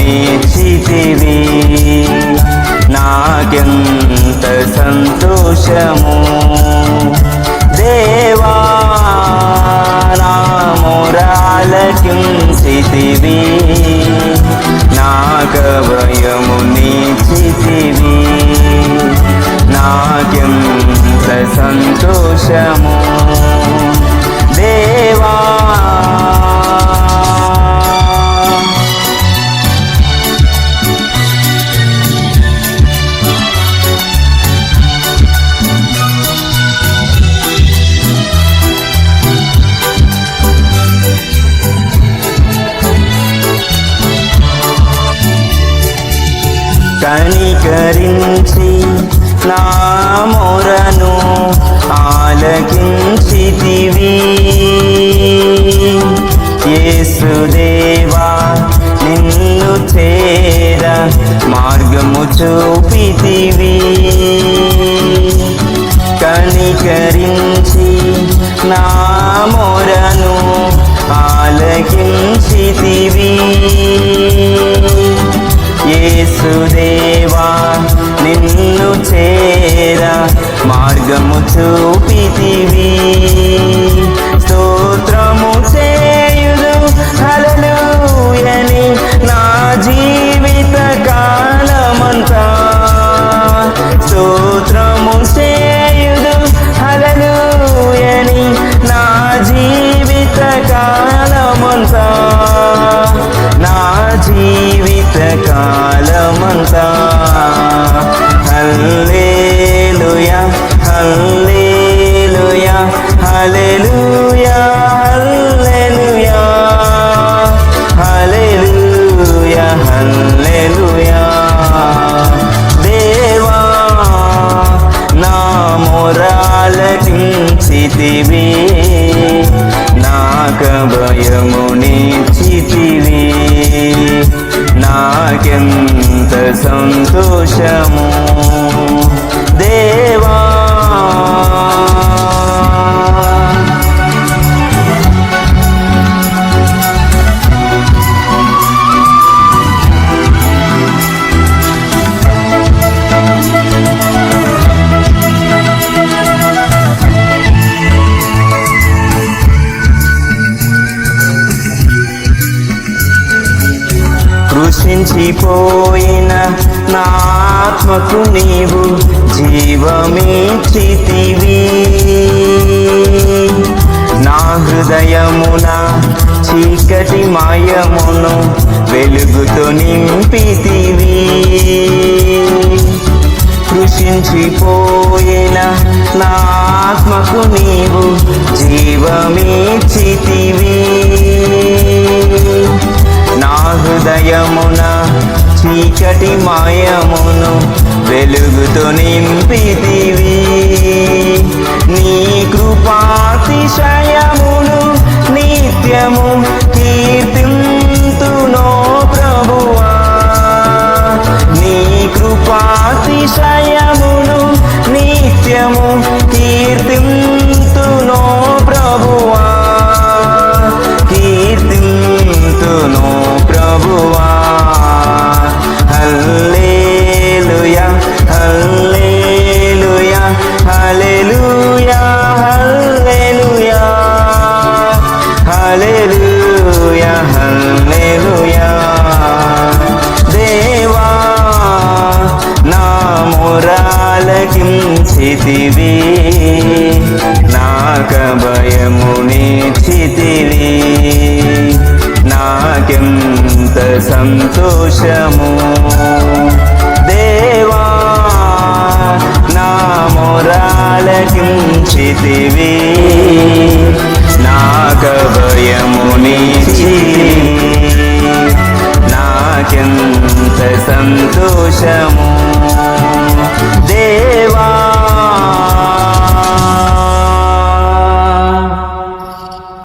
నేర్చితివి నాకెంత సంతోషము. దేవా కనికరించి నా మొరను ఆలకించితివి. యేసుదేవా నిన్ను చేర మార్గము చూపితివి. కనికరించి నా మొరను ఆలకించి చూపితివి. స్తోత్రము చేయుదు. హల్లెలూయని నా జీవిత కాలమంతా. స్తోత్రము చేయుదు. హల్లెలూయని నా జీవిత కాలమంతా. నా జీవిత కాలమంతా. హల్ మొరాలకించితివి నాక భయము నీచితివి నాకెంత సంతోషము. దే నశించిపోయిన నా ఆత్మకు నీవు జీవమిచ్చితివి నా హృదయమున చీకటి మాయమును వెలుగుతో నింపితివి. కృషించిపోయిన నా ఆత్మకు నీవు జీవమిచ్చితివి మాయమును వెలుగుతో నింపిది. హల్లెలూయా హల్లెలూయా. దేవా నా మొరాలకించితివి నాక భయము నీచితివి నాకెంత సంతోషము. దేవా నా మొరాలకించితివి నాక నాకెంత సంతోషము?